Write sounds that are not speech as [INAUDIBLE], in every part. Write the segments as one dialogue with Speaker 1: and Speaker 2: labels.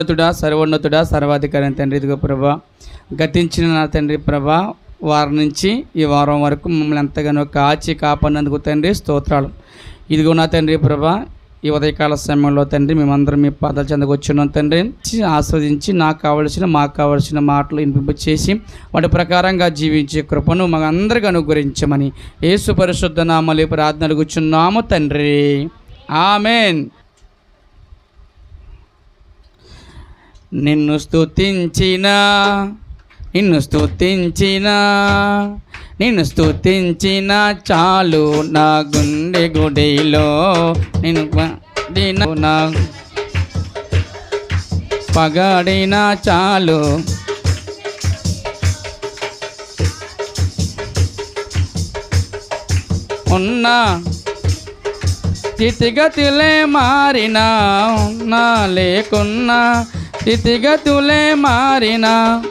Speaker 1: ఉన్నతుడా సర్వోన్నతుడా సర్వాధికారి తండ్రి. ఇదిగో ప్రభా గతించిన నా తండ్రి ప్రభా వారం నుంచి ఈ వారం వరకు మమ్మల్ని ఎంతగానో కాచి కాపాడినందుకు తండ్రి స్తోత్రాలు. ఇదిగో నా తండ్రి ప్రభా ఈ ఉదయకాల సమయంలో తండ్రి మేమందరం మీ పాదాలు చెందకు వచ్చినాం తండ్రి ఆస్వాదించి నాకు కావలసిన మాకు కావలసిన మాటలు ఇన్పింపు చేసి వాటి ప్రకారంగా జీవించే కృపను మా అనుగ్రహించమని ఏసు పరిశుద్ధ నామలి ప్రార్థనలు కూర్చున్నాము తండ్రి. ఆమెన్. నిన్ను స్తుతించిన నిన్ను స్తుతించిన నిన్ను స్తుతించిన చాలు నా గుండె గుడిలో. నేను నా పగడిన చాలు. ఉన్న స్థితిగతులే మారినా ఉన్నా లేకున్నా స్థితిగతులే మారినా.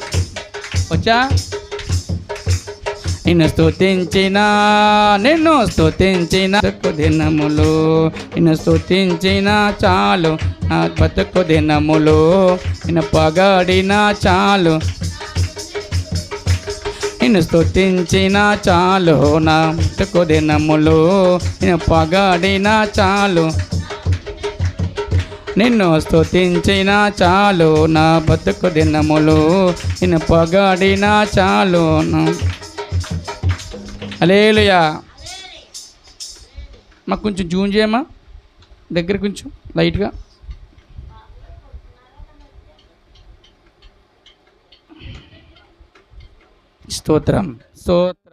Speaker 1: వచ్చా? నిన్ను స్తుతించిన నిన్ను స్తుతించిన బతుకు దినములు. నిన్ను స్తుతించిన చాలు నా బతుకు దినములు. నిన్ను పగడిన చాలు. నిన్ను స్తుతించిన చాలు నా బతుకు దినములు. నిన్ను పగడిన చాలు. నిన్ను స్తుతించిన చాలు నా బతుకు దినములు. నిన్ను పొగాడిన చాలు అలేలుయా మాకు కొంచెం జూన్ చేయమా దగ్గర కొంచెం లైట్గా. స్తోత్రం స్తోత్రం.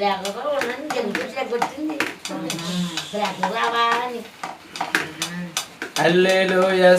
Speaker 2: లేకపోతే ఉన్నది జంతు చెక్కొచ్చింది బ్లాక్ రావాలని
Speaker 1: హల్లెలూయా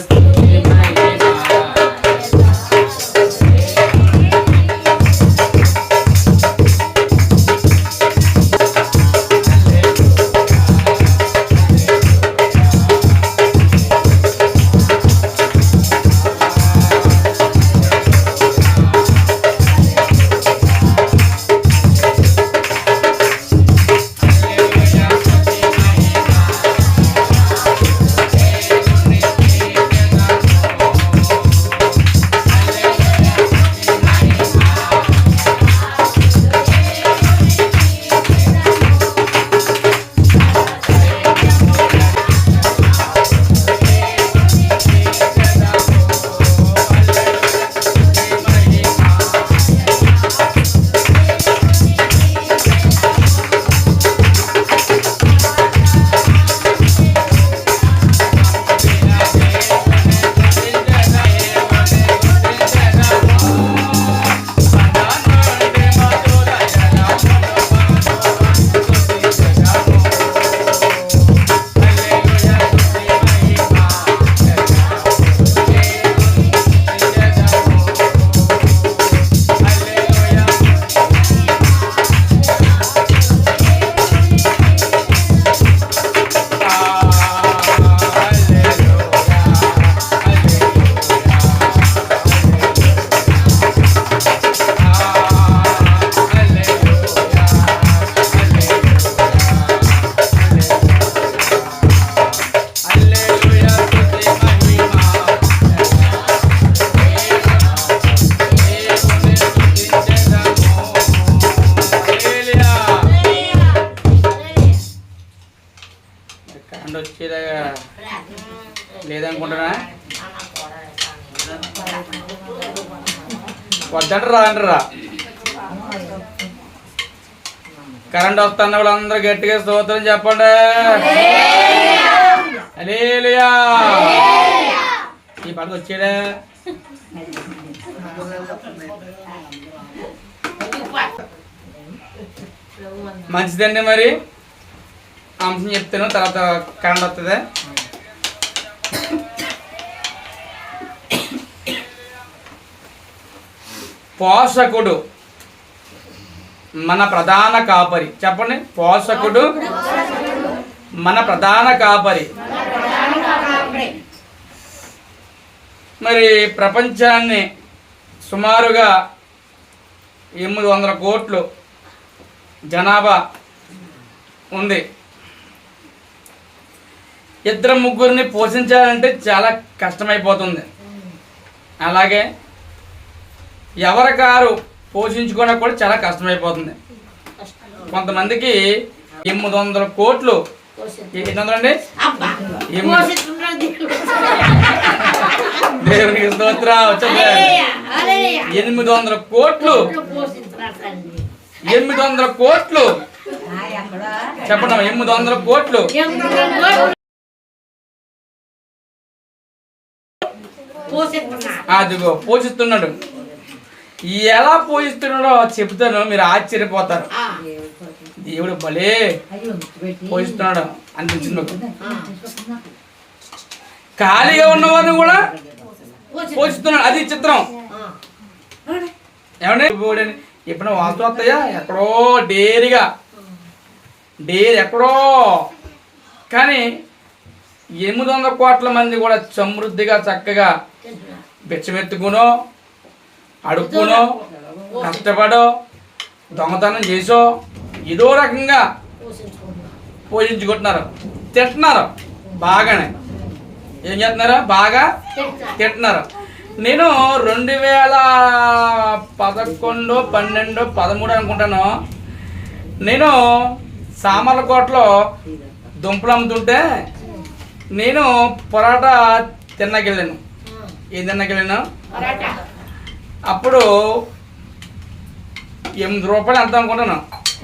Speaker 1: అంటారా అంటారా కరెంట్ వస్తున్న వాళ్ళందరూ గట్టిగా స్తోత్రం చెప్పండి. ఈ పడక వచ్చేదే మంచిదండి మరి. అంశం చెప్తాను తర్వాత కరెంట్ వస్తుంది పోషకుడు. మన ప్రధాన కాపరి. చెప్పండి. పోషకుడు. మన ప్రధాన కాపరి. మరి ప్రపంచాన్ని సుమారుగా ఎనిమిది వందల కోట్లు జనాభా ఉంది. ఇద్దరు ముగ్గురిని పోషించాలంటే చాలా కష్టమైపోతుంది. అలాగే ఎవరి కారు పోషించుకోవడం కూడా చాలా కష్టమైపోతుంది. కొంతమందికి ఎనిమిది వందల కోట్లు. ఎన్ని. దేవునికి.
Speaker 2: హల్లెలూయా, హల్లెలూయా.
Speaker 1: ఎనిమిది వందల కోట్లు. ఎనిమిది వందల కోట్లు. చెప్పండి ఎనిమిది వందల కోట్లు. అదిగో పోషిస్తున్నాడు. ఎలా పోషిస్తున్నాడో చెప్తాను మీరు ఆశ్చర్యపోతారు. దేవుడు భలే పోషిస్తున్నాడు అనిపించింది నాకు. ఖాళీగా ఉన్నవారిని కూడా
Speaker 2: పోషి-
Speaker 1: పోషిస్తున్నాడు. అది చిత్రం. ఏమండి? ఎప్పుడైనా వాస్తు వస్తాయా? ఎక్కడో డేరిగా. డేర్ ఎక్కడో. కానీ ఎనిమిది వందల కోట్ల మంది కూడా సమృద్ధిగా చక్కగా బిచ్చమెత్తుకునో అడుక్కునో కష్టపడో దొంగతనం చేసో ఏదో రకంగా పోషించుకుంటున్నారు. తింటున్నారు బాగానే. ఏం చేస్తున్నారు? బాగా తింటున్నారు నేను రెండు వేల పదకొండు పన్నెండు పదమూడు అనుకుంటాను. నేను సామర్లకోటలో దుంపలు అమ్ముతుంటే నేను పొరాటా తిన్నకెళ్ళాను. ఏం తిన్నకెళ్ళాను? అప్పుడు ఎనిమిది రూపాయలు ఎంత అనుకుంటాను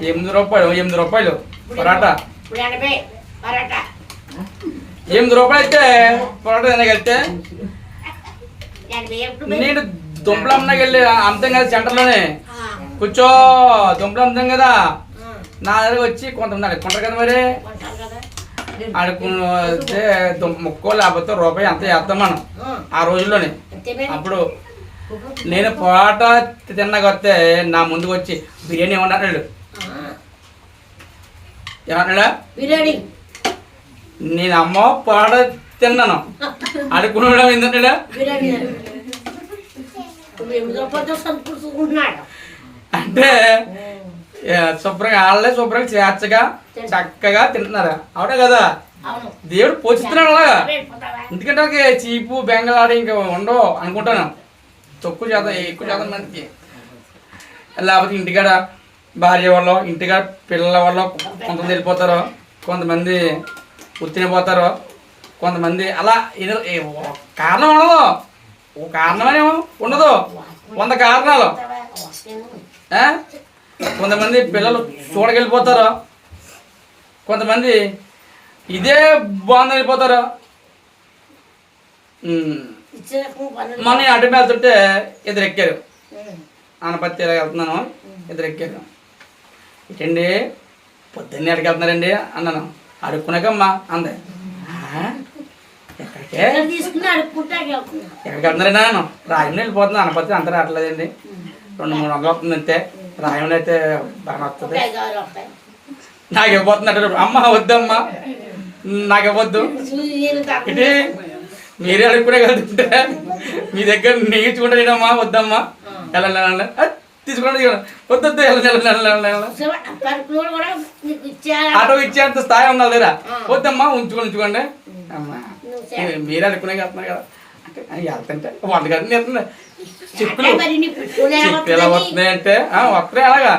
Speaker 1: ఎనిమిది రూపాయలు ఎనిమిది రూపాయలు. పొరాటా. ఎనిమిది రూపాయలు అయితే పొరాటా తినగలితే నేను దుంపలు అమ్మకి వెళ్ళి అమ్ముతాం కదా సెంటర్లోనే. కూర్చో దుంపలు అమ్ముతాం కదా. నా దగ్గర వచ్చి కొంతమంది అడుక్కుంటారు కదా మరి. అడుక్కుతే ముక్కో లేకపోతే రూపాయి అంత వేస్తాం మనం
Speaker 2: ఆ.
Speaker 1: రోజుల్లోనే. అప్పుడు నేను పొరాట తిన్నగొస్తే నా ముందుకు వచ్చి బిర్యానీ ఏమన్నాడు. ఏమన్నాడా
Speaker 2: బిర్యానీ.
Speaker 1: నేను అమ్మ పొరాట తిన్నాను. అడుక్కున్నాడు
Speaker 2: సంపుకుంటున్నాడు
Speaker 1: అంటే శుభ్రంగా వాళ్ళే శుభ్రంగా చేర్చగా చక్కగా తింటున్నారు. అవునా కదా? దేవుడు పోషిస్తున్నాడు అలాగా? ఎందుకంటే చీపు బెంగళాడి ఇంకా ఉండవు అనుకుంటాను. తక్కువ శాతం ఎక్కువ శాతం మందికి లేకపోతే ఇంటికాడ భార్య వల్ల ఇంటికాడ పిల్లల వల్ల కొంతమంది వెళ్ళిపోతారు కొంతమంది ఉత్తినిపోతారు కొంతమంది అలా ఏదో- కారణం ఉండదు. ఓ కారణమనే ఉండదు. వంద కారణాలు. కొంతమంది పిల్లలు చూడగలిపోతారు కొంతమంది ఇదే బాగుంది వెళ్ళిపోతారు. మొన్న నేను అడ్డు వెళ్తుంటే ఇద్దరు ఎక్కారు. ఆనపత్తి ఇలా వెళ్తున్నాను ఇద్దరు ఎక్కారు ఇటండి పొద్దున్నే ఎక్కడికి వెళ్తున్నారండి? అన్నాను. అడుక్కున్నాకమ్మా అందే. "ఆ? ఎక్కడికే? ఎక్కడికి వెళ్తున్నారండి నేను రాయమని వెళ్ళిపోతున్నాను. అనపత్తి అంత రావట్లేదండి. రెండు మూడు వందలు వస్తుంది అంతే. రాయమని అయితే బాగా వస్తుంది. నాకు ఇవ్వబోతున్నట్టు అమ్మ వద్దమ్మా. నాకు ఇవ్వద్దు మీరే అడుక్కునే కలుగుతుంటే మీ దగ్గర నేర్చుకుంటానమ్మా వద్దమ్మా. వెళ్ళండి తీసుకోండి వద్దొద్దు ఆటో ఇచ్చేంత స్థాయి ఉండాలి లేరా వద్దమ్మా ఉంచుకొని ఉంచుకోండి. అమ్మా మీరే అడుక్కునే వెళ్తున్నారు కదా. వెళ్తుంటే వంద గంటలు వెళ్తుంది చిక్కులు. ఎలా వస్తున్నాయి అంటే వస్తున్నాయి అలాగా.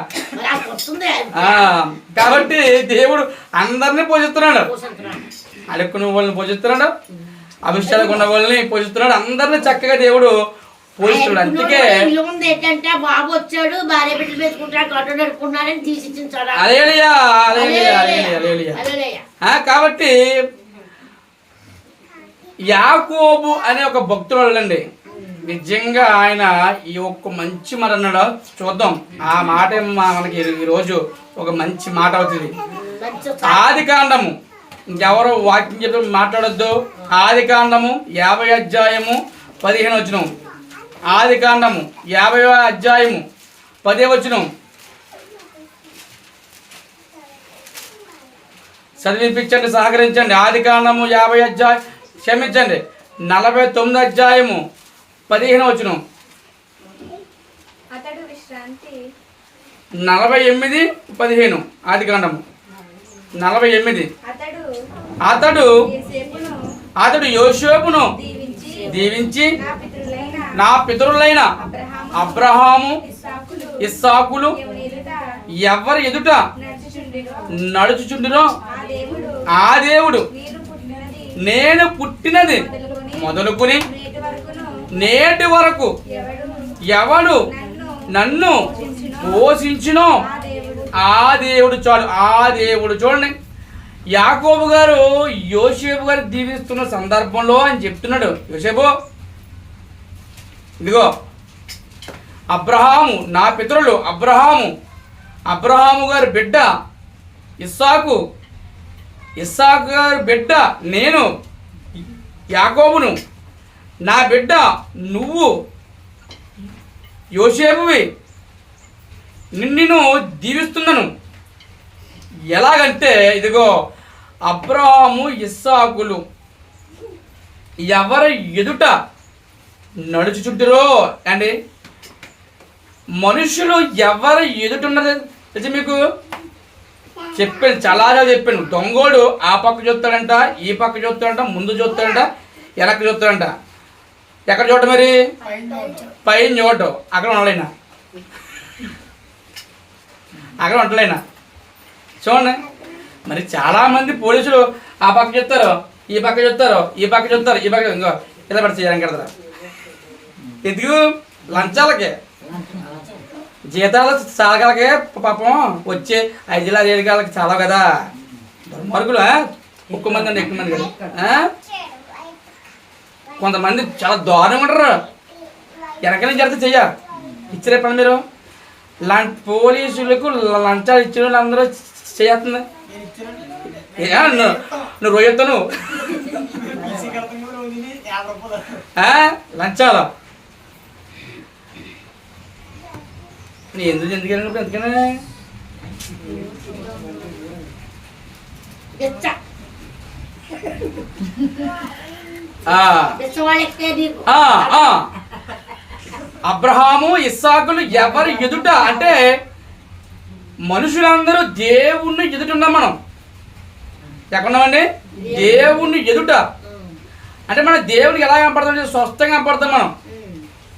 Speaker 1: కాబట్టి దేవుడు అందరినీ పోషిస్తున్నాడు. అడుక్కున్న వాళ్ళని పోషిస్తున్నాడు. ఉన్న వాళ్ళని పోషిస్తున్నాడు అందరినీ చక్కగా దేవుడు పోషిస్తున్నాడు అందుకే
Speaker 2: ఏంటంటే బాబు వచ్చాడు భార్య బిడ్డలు పెట్టుకుంటాడు గడ్డ నడుపుకున్నాడని తీసి ఇచ్చించాడు
Speaker 1: అలేలియా అలేలియా కాబట్టి యాకోబు అనే ఒక భక్తుడు వాళ్ళండి నిజంగా ఆయన ఈ ఒక్క మంచి మాట అన్నాడు? చూద్దాం. ఆ మాట మనకి ఈ రోజు ఒక మంచి మాట అవుతుంది. ఆది కాండము. ఇంకెవరో వాక్యం చెప్పి మాట్లాడొద్దు. ఆది కాండము యాభై అధ్యాయము పదిహేను వచ్చిన ఆది కాండము యాభై అధ్యాయము పదే వచ్చిన చదివిపించండి సహకరించండి. ఆది కాండము యాభై అధ్యాయం క్షమించండి. నలభై తొమ్మిది అధ్యాయము పదిహేను
Speaker 3: విశ్రాంతి
Speaker 1: నలభై ఎనిమిది పదిహేను ఆది కాండము. నలభై ఎనిమిది.
Speaker 3: అతడు
Speaker 1: అతడు
Speaker 3: యోసేపును
Speaker 1: యోసేపును
Speaker 3: దీవించి నా పితరులైన అబ్రహాము ఇస్సాకులు ఎవరి ఎదుట నడుచుచుండెనో ఆ దేవుడు
Speaker 1: నేను పుట్టినది.
Speaker 3: మొదలుకొని నేటి
Speaker 1: వరకు
Speaker 3: ఎవడు నన్ను
Speaker 1: పోషించునో?
Speaker 3: ఆ దేవుడు
Speaker 1: చాలు ఆ దేవుడు చూడండి. యాకోబు గారు యోసేపు గారు దీవిస్తున్న సందర్భంలో అని చెప్తున్నాడు. యోసేపు ఇదిగో అబ్రహాము నా పితరులు అబ్రహాము అబ్రహాము గారి బిడ్డ ఇస్సాకు ఇస్సాకు గారి బిడ్డ నేను యాకోబును నా బిడ్డ నువ్వు యోసేపువి నిన్ను దీవిస్తున్నాను. ఎలాగంటే ఇదిగో అబ్రహాము ఇస్సాకులు ఎవరి ఎదుట నడుచుచుంటారో అండి మనుషులు ఎవరు ఎదుట ఉన్నది? తెలుసా మీకు? చెప్పాను చాలా చెప్పాను. దొంగోడు ఆ పక్క చూస్తాడంట ఈ పక్క చూస్తాడంట ముందు చూస్తాడంట వెనక చూస్తాడంట. ఎక్కడ చూడ మరి? పైన చూడటం. అక్కడ ఉండలేనా అక్కడ ఉంటలేనా చూడండి. మరి చాలా మంది పోలీసులు ఆ పక్క చెప్తారు ఈ పక్క చెప్తారు ఈ పక్క చెప్తారు ఈ పక్క ఇంకో ఇలా పడి చేయడానికి కడతారు ఎందుకు? లంచాలకే. జీతాలు సాగలకే పాపం వచ్చే ఐదు వేల ఏడు గాలకి చాలా కదా. దుర్మార్గులు ముక్కు ఎక్కువ మంది అండి ఎక్కువ మంది కదా. కొంతమంది చాలా దారుణంగా ఉంటారు. వెనకనే జరిగితే చెయ్య ఇచ్చిరే పని మీరు? పోలీసులకు లంచాలు ఇచ్చిన వాళ్ళందరూ చేస్తుంది ఏ, నువ్వు నువ్వు రోజుతాను లంచాలు? నీ ఎందుకు ఎందుకు వెళ్ళినప్పుడు ఎందుకనే? ఆ,
Speaker 2: తెచ్చ వాళ్ళు ఎక్కే నీకు
Speaker 1: ఆ, ఆ. అబ్రహాము ఇస్సాకులు ఎవరు ఎదుట? అంటే మనుషులందరూ దేవుణ్ణి ఎదుటున్నాం మనం. ఎక్కడున్నామండి? దేవుణ్ణి ఎదుట. అంటే మన దేవునికి ఎలా కనపడతాం స్వస్థంగా కనపడతాం మనం.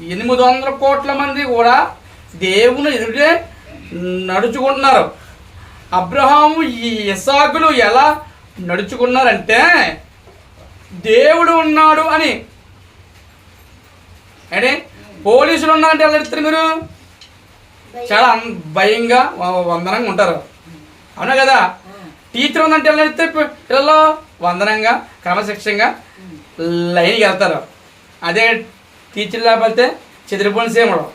Speaker 1: ఎనిమిది వందల కోట్ల మంది కూడా దేవుని ఎదుటే నడుచుకుంటున్నారు. అబ్రహాము ఈ ఇసాకులు ఎలా నడుచుకున్నారంటే దేవుడు ఉన్నాడు అని. అంటే పోలీసులు ఉన్నారంటే ఎలా ఎడుతారు మీరు? చాలా భయంగా వందనంగా ఉంటారు. అవునా కదా? టీచర్ ఉందంటే ఎలా ఎడితే పిల్లలు? వందనంగా క్రమశిక్షంగా లైన్కి వెళ్తారు అదే టీచర్ లేకపోతే చెదిరిపోయిన సేమడం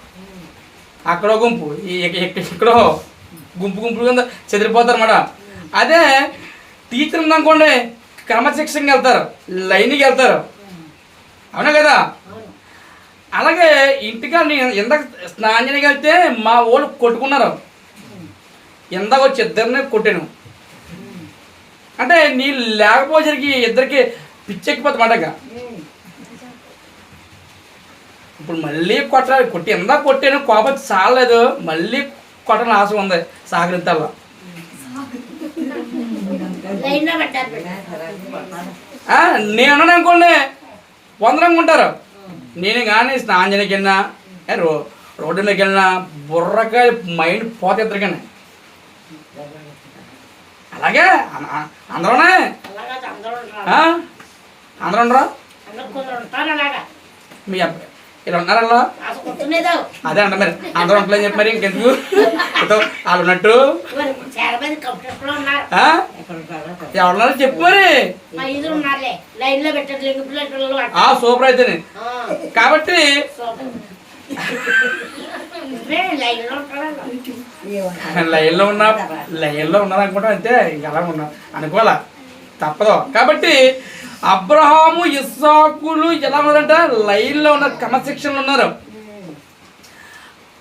Speaker 1: అక్కడో గుంపు ఈ- ఇక్కడో గుంపు గుంపు కింద చెదిరిపోతారు మేడం అదే టీచర్ ఉందనుకోండి క్రమశిక్షణకి వెళ్తారు లైన్కి వెళ్తారు. అవునా కదా? అలాగే ఇంటికా నేను ఇందాక స్నానానికి వెళ్తే మా వాళ్ళు కొట్టుకున్నారు. ఇందాక వచ్చి ఇద్దరిని కొట్టాను. అంటే నీళ్ళు లేకపోయేసరికి ఇద్దరికి పిచ్చెక్కిపోతుంది మాట ఇప్పుడు మళ్ళీ కొట్టాలి. కొట్టి ఇందాక కొట్టాను కోపం చాలలేదు మళ్ళీ కొట్టని ఆశ ఉంది. సాగరింతల్లో నేను అనుకోండి వందరంగా ఉంటారు నేను కానీ స్నానం చేయడానికి వెళ్ళినా రో రోడ్డు మీదకి వెళ్ళినా బుర్రకాయ మైండ్ పోతే ఇద్దరికని అలాగే అందరూనే?
Speaker 2: అందరూ
Speaker 1: ఉండరా? మీ అబ్బాయి ఇలా
Speaker 2: కొట్టునేదో
Speaker 1: అదే అంట మరి. అందరూ ఉంటలేని చెప్పి మరి ఇంకెందుకు? వాళ్ళు ఉన్నట్టు?
Speaker 2: ఉన్నారు?
Speaker 1: ఎవరున్నారో చెప్పు మరి. సూపర్ అయితేనే.
Speaker 2: ఆ,
Speaker 1: కాబట్టి లైన్లో ఉన్నా లైన్లో ఉన్నారు అనుకుంటా అంతే ఇంకా అలా ఉన్నా. అనుకోవాలా? తప్పదు. కాబట్టి అబ్రహాము ఇస్సాకులు ఎలా ఉన్నారంట? లైన్లో ఉన్నారు క్రమశిక్షణలో ఉన్నారు.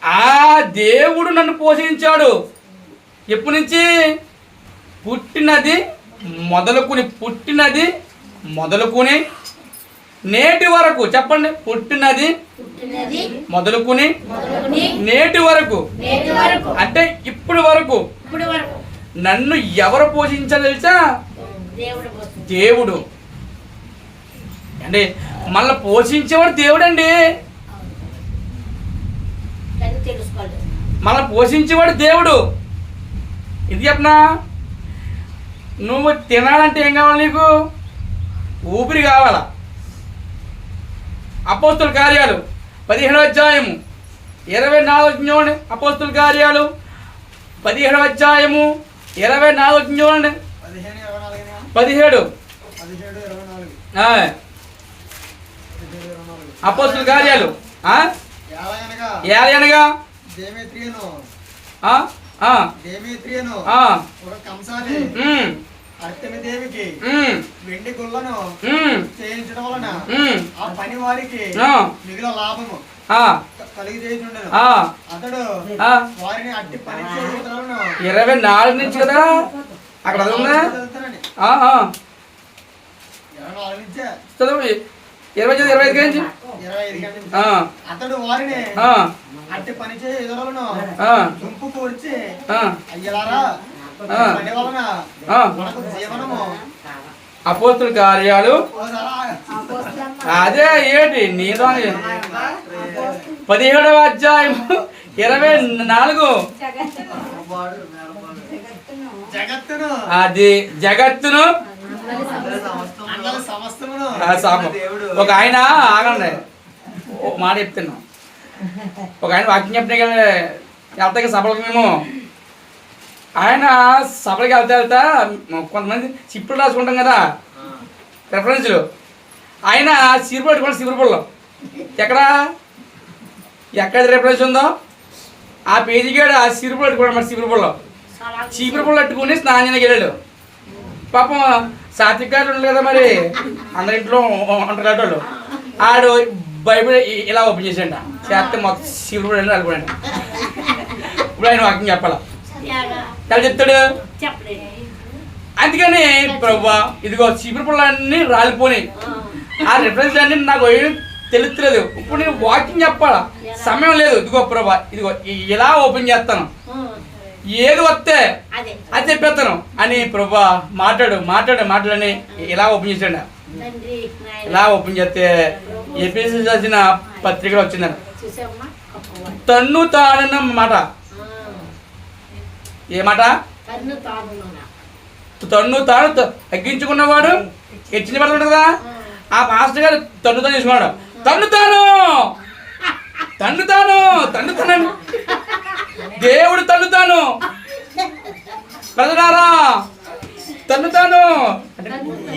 Speaker 1: ఆ దేవుడు నన్ను పోషించాడు. ఎప్పటి నుంచి? పుట్టినది మొదలుకుని పుట్టినది మొదలుకుని నేటి వరకు చెప్పండి. పుట్టినది మొదలుకుని నేటి వరకు. అంటే ఇప్పుడు వరకు. నన్ను ఎవరు పోషించాలో తెలుసా?
Speaker 2: దేవుడు.
Speaker 1: అంటే మళ్ళీ పోషించేవాడు దేవుడండి. మళ్ళీ పోషించేవాడు దేవుడు. ఇది చెప్పనా? నువ్వు తినాలంటే ఏం కావాలి నీకు? ఊపిరి కావాలా? అపోస్తుల కార్యాలు. పదిహేడవ అధ్యాయము. ఇరవై నాలుగు చూడండి అపోస్తుల కార్యాలు. పదిహేడవ అధ్యాయము. ఇరవై నాలుగు చూడండి? పదిహేడు.
Speaker 4: పదిహేడు దేవికి.
Speaker 1: ఉమ్,
Speaker 4: వెండి గుళ్ళను చేయించడం వలన ఆ పని వారికి మిగిలిన లాభము
Speaker 1: ఇరవై నాలుగు నుంచి కదా? అక్కడ చదువు. ఇరవై చదువు ఇరవై ఐదు
Speaker 4: ఇరవై ఐదు నుంచి. అతడు వారిని అట్టి పని ఎదురలను కూర్చి అయ్యలారా వలన. మనకు జీవనము.
Speaker 1: అపోస్తుల కార్యాలు? అదే ఏంటి? నీతో పదిహేడవ అధ్యాయం ఇరవై నాలుగు.
Speaker 4: జగత్తును.
Speaker 1: అది జగత్తును
Speaker 4: అందరి సమస్తమును
Speaker 1: ఆ సామ- ఒక ఆయన ఆగండి. ఓ మాట చెప్తున్నాం. ఒక ఆయన వాక్యం చెప్పిన వెళ్తాయి సభలకు మేము. ఆయన సభలకు వెళ్తా వెళ్తా కొంతమంది చిప్పులు రాసుకుంటాం కదా. రెఫరెన్స్లు ఆయన సిరుపు పెట్టుకోండి సిరుపుల్లో ఎక్కడ? ఎక్కడ రెఫరెన్స్ ఉందో? ఆ పేజీ కాడ ఆ సిరుపు పెట్టుకోండి మరి సిరుపుల్లో చీపురు పుల్ల పెట్టుకుని స్నానం చేయడానికి వెళ్ళాడు. పాపం సాత్విక్ గారు ఉండదు కదా మరి? అందరి ఇంట్లో ఉంటారు వాళ్ళు ఆడు బైబిల్ ఇలా ఓపెన్ చేసాడ. చేస్తే మొత్తం శివుడు పుల్ల వెళ్ళిపోయాడు ఇప్పుడు ఆయన వాకింగ్ చెప్పాలా? ఎలా చెప్తాడు? అందుకని ప్రభా ఇదిగో చీపురు పుల్లన్నీ రాలిపోయినాయి. ఆ రిఫరెన్స్ అన్ని నాకు ఏం తెలుస్తలేదు ఇప్పుడు నేను వాకింగ్ చెప్పాలా? సమయం లేదు. ఇదిగో ప్రభా ఇదిగో ఇలా ఓపెన్ చేస్తాను. ఏది వస్తే
Speaker 2: అదే.
Speaker 1: చెప్పేస్తాను అని ప్రభా మాట్లాడు మాట్లాడు మాట్లాడని ఇలా ఓపెన్ చేసాడు
Speaker 2: తండ్రి
Speaker 1: ఇలా ఓపెన్ చేస్తే ఏపీసీ రాసిన పత్రికలు వచ్చిందండి
Speaker 2: గొప్పవాడు.
Speaker 1: తన్ను తాడన్న మాట. ఏ మాట? తన్ను తాను తగ్గించుకున్నవాడు హెచ్చిన పడతాడు కదా? ఆ. మాస్టర్ గారు తన్ను తాను [LAUGHS] తన్ను తాను! తన్ను తాను! తన్ను తాను [LAUGHS] దేవుడు తన్నుతాను. ప్రజలారా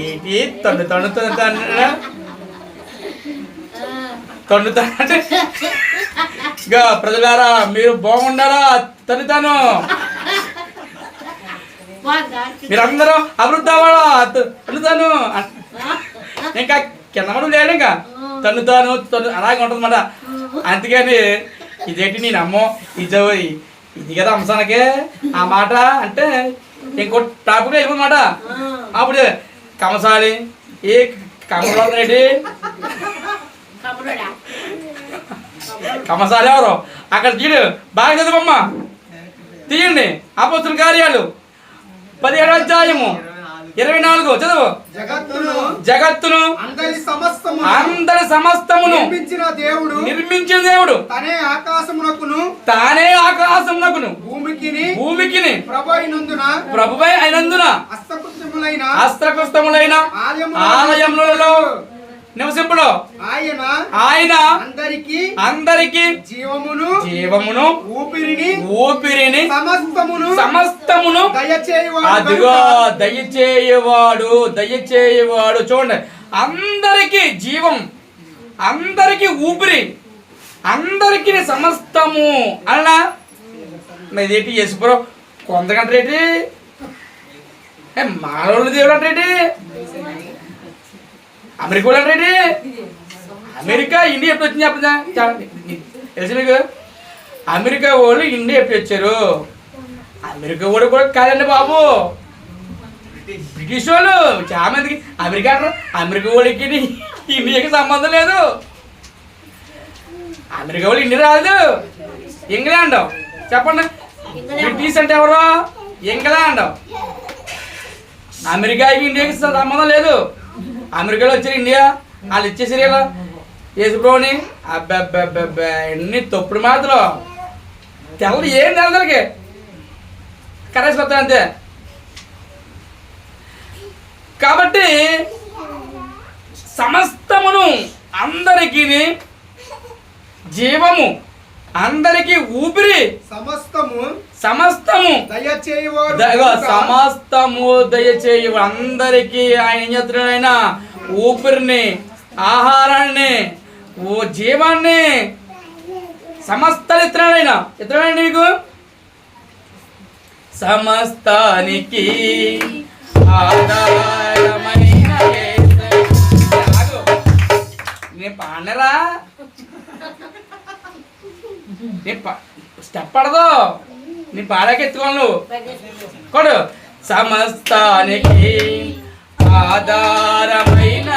Speaker 1: ఏంటి? తన్ను తన్ను తన్ను తాను తన్ను. అంటే ప్రజలారా మీరు బాగుండారా
Speaker 2: తన్నుతాను.
Speaker 1: మీరందరూ అభివృద్ధి అవ్వాలా? తన్నుతాను. ఇంకా కింద లేడు ఇంకా. తన్నుతాను తాను తను అలాగే ఉంటుంది మాట అందుకని ఇదేంటి నేను అమ్మో ఇది ఇది కదా అంశానికే ఆ మాట అంటే ఇంకో టాపిక్ వెళ్ళిపోమాట అప్పుడు కమసాలి. ఏ ఏంటి?
Speaker 2: కబురుడా
Speaker 1: కమసాలి ఎవరు? అక్కడ తీడు. బాగా చదువమ్మా తీయండి. అపోస్తుల కార్యాలు. పదిహేడు అధ్యాయము. ఇరవై నాలుగు చదువు.
Speaker 4: జగత్తును
Speaker 1: జగత్తును
Speaker 4: అందరి సమస్తము
Speaker 1: అందరి సమస్తమును
Speaker 4: నిర్మించిన దేవుడు
Speaker 1: నిర్మించిన దేవుడు.
Speaker 4: తనే ఆకాశమునకును
Speaker 1: తానే ఆకాశమునకును.
Speaker 4: భూమికిని
Speaker 1: భూమికిని
Speaker 4: ప్రభైనందున
Speaker 1: ప్రభువై అయినందున
Speaker 4: హస్తకృత్యములైన
Speaker 1: అస్త్రకృస్తములైన ఆలయములలో నివసింపుడు
Speaker 4: ఆయన
Speaker 1: ఆయన
Speaker 4: అందరికి
Speaker 1: అందరికి
Speaker 4: జీవమును
Speaker 1: జీవమును
Speaker 4: ఊపిరిని
Speaker 1: ఊపిరిని
Speaker 4: సమస్తమును
Speaker 1: సమస్తమును
Speaker 4: దయచేయువాడు
Speaker 1: అదిగో దయచేయవాడు దయచేయవాడు. చూడండి అందరికి జీవం అందరికి ఊపిరి అందరికి సమస్తము అలా. కొంతకంటే ఏంటి? ఏ మానవుల దేవుడు అంటే అమెరికా వాళ్ళు అమెరికా ఇండియా ఎప్పుడు వచ్చింది చెప్పదా చాలా తెలుసు మీకు? అమెరికా వాళ్ళు ఇండియా ఎప్పుడు వచ్చారు? అమెరికా వాడు కూడా కాదండి బాబు. బ్రిటిష్ వాళ్ళు. చాలా మందికి అమెరికా అంటారు. అమెరికా వాళ్ళకి ఇండియాకి సంబంధం లేదు. అమెరికా వాళ్ళు ఇండియా రాదు ఇంగ్లాండ్. చెప్పండి. బ్రిటిష్ అంటే ఎవరు? ఇంగ్లాండ్. అమెరికాకి ఇండియాకి సంబంధం లేదు. అమెరికాలో వచ్చారు ఇండియా. వాళ్ళు ఇచ్చేసారు ఇలా. యేసుప్రభుని. అబ్బాబ్బాబ్బా ఎన్ని తప్పుడు మాటలు. తెల్ల ఏం తెల్లకి కరెక్ట్ వస్తాయి అంతే. కాబట్టి సమస్తమును అందరికీ జీవము అందరికీ ఊపిరి
Speaker 4: సమస్తము
Speaker 1: సమస్తము. సమస్తము దయచేయి అందరికీ ఆయన ఏం చేస్తున్నాడు ఆయన ఊపిరిని ఆహారాన్ని ఓ జీవాన్ని సమస్తాలు ఇస్తున్నాడు ఆయన నీకు? సమస్తానికి ఆధారమైన యేసయ్య. ఆగు. నేను పాడనరా నేను పా స్టెప్ పడదు. నేను పాడాక ఎత్తుకోను నువ్వు. కొడు. సమస్తానికి ఆధారమైన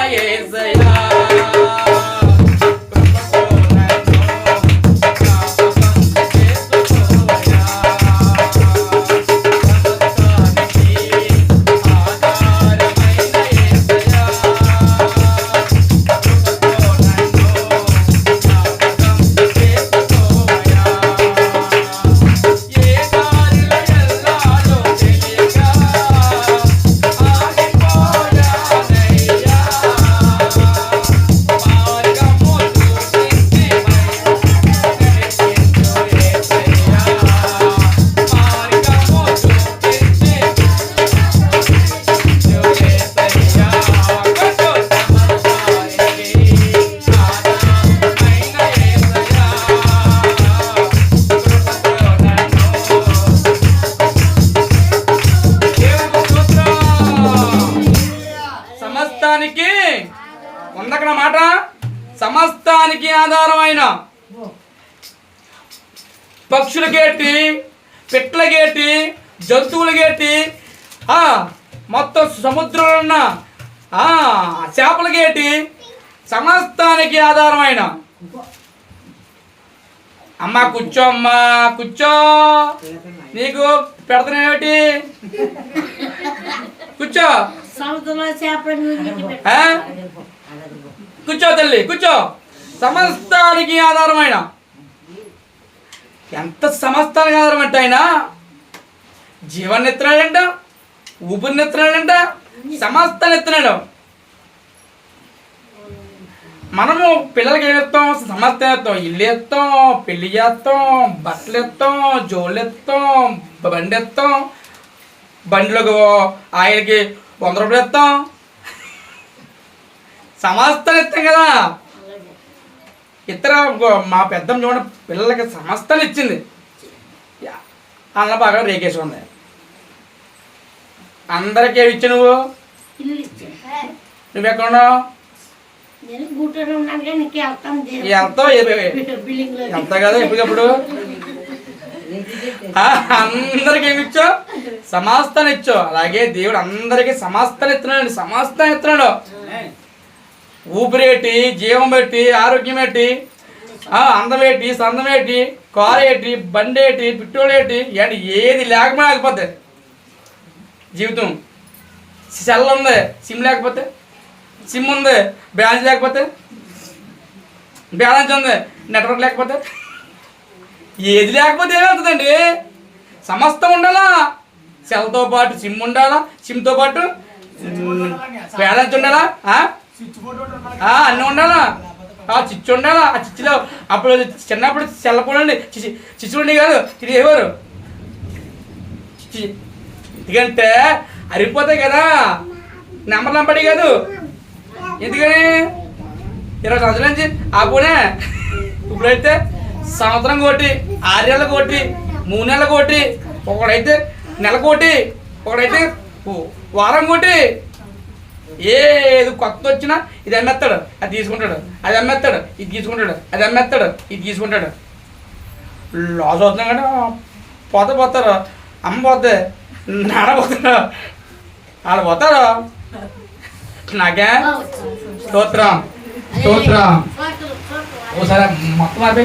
Speaker 1: పక్షులకేటి పిట్లకేటి జంతువులకేటి ఆ, మొత్తం సముద్రంలో ఉన్న ఆ, చేపలకేటి సమస్తానికి ఆధారమైన. అమ్మ కూర్చో అమ్మా కూర్చో. నీకు పెడతానేమిటి? కూర్చో.
Speaker 2: చేపల?
Speaker 1: కూర్చో తల్లి కూర్చో. సమస్తానికి ఆధారమైన. ఎంత సమస్తానికి ఆధారం అంటే ఆయన? జీవాన్ని ఎత్తున్నాడంట ఊపిరిని ఎత్తున్నాడంట సమస్తాన్ని ఎత్తున్నాడు మనము పిల్లలకి ఏం ఎత్తాం సమస్త ఎత్తాం ఇల్లు ఎత్తాం పెళ్ళి చేస్తాం బట్టలు ఎత్తాం జోళ్ళు ఎత్తాం బండి ఎత్తాం బండిలోకి ఆయనకి వంద రూపాయలు ఎత్తాం సమస్తాలు ఎత్తాం కదా. ఇతర మా పెద్దమ్మ చూడండి పిల్లలకి సమస్తాలు ఇచ్చింది. అన్న బాగా రేకేసి ఉంది అందరికీ ఏమి ఇచ్చి నువ్వు?
Speaker 2: ఇల్లు ఇచ్చే.
Speaker 1: నువ్వు ఎక్కడ ఉన్నావు
Speaker 2: నేను కూర్చొని ఉన్నాను కానీ నీకు వెళ్తాను
Speaker 1: వెళ్తావు? ఎంత కదా ఎప్పటికప్పుడు? అందరికి ఏమి ఇచ్చో సమాస్తాన్ని ఇచ్చో అలాగే దేవుడు అందరికి సమాస్తాన్ని ఇస్తున్నాడు సమాస్తాన్ని ఇస్తున్నాడు. ఊపిరేటి జీవం పెట్టి ఆరోగ్యం ఏంటి సందం ఏంటి కారు ఏంటి బండి ఏంటి పెట్రోల్ ఏంటి ఏంటి ఏది లేకపోయినా ఆగిపోతే జీవితం. సెల్ ఉంది సిమ్ లేకపోతే సిమ్ ఉంది బ్యాలెన్స్ లేకపోతే బ్యాలెన్స్ ఉంది నెట్వర్క్ లేకపోతే ఏది లేకపోతే ఏమవుతుందండి సమస్తం ఉండాలా? సెల్తో పాటు సిమ్ ఉండాలా? సిమ్తో పాటు బ్యాలెన్స్ ఉండాలా? అన్నీ ఉండాలా ఆ చిచ్చు ఉండాలా ఆ చిచ్చులో అప్పుడు చిన్నప్పుడు సెల్లపోనండి చిచ్చి చిచ్చు కాదు ఇది ఎందుకంటే అరిగిపోతాయి కదా. నెంబర్ నంబడి కాదు. ఎందుకని? ఇరవై సంవత్సరాల నుంచి ఆపునే ఇప్పుడైతే సంవత్సరం కోటి ఆరు నెలల కోటి మూడు నెలల కోటి ఒకడైతే నెల కోటి ఒకడైతే ఓ- వారం కోటి. ఏది కొత్త వచ్చినా ఇది అమ్మేస్తాడు అది తీసుకుంటాడు అది అమ్మేస్తాడు ఇది తీసుకుంటాడు అది అమ్మేస్తాడు ఇది తీసుకుంటాడు. లాస్ అవుతున్నాం కదా పోతే పోతారు అమ్మ పోతే నాన్న పోతారు వాళ్ళు పోతారు నాకే? స్తోత్రం. స్తోత్రం. ఓసారి మొత్తం ఆపే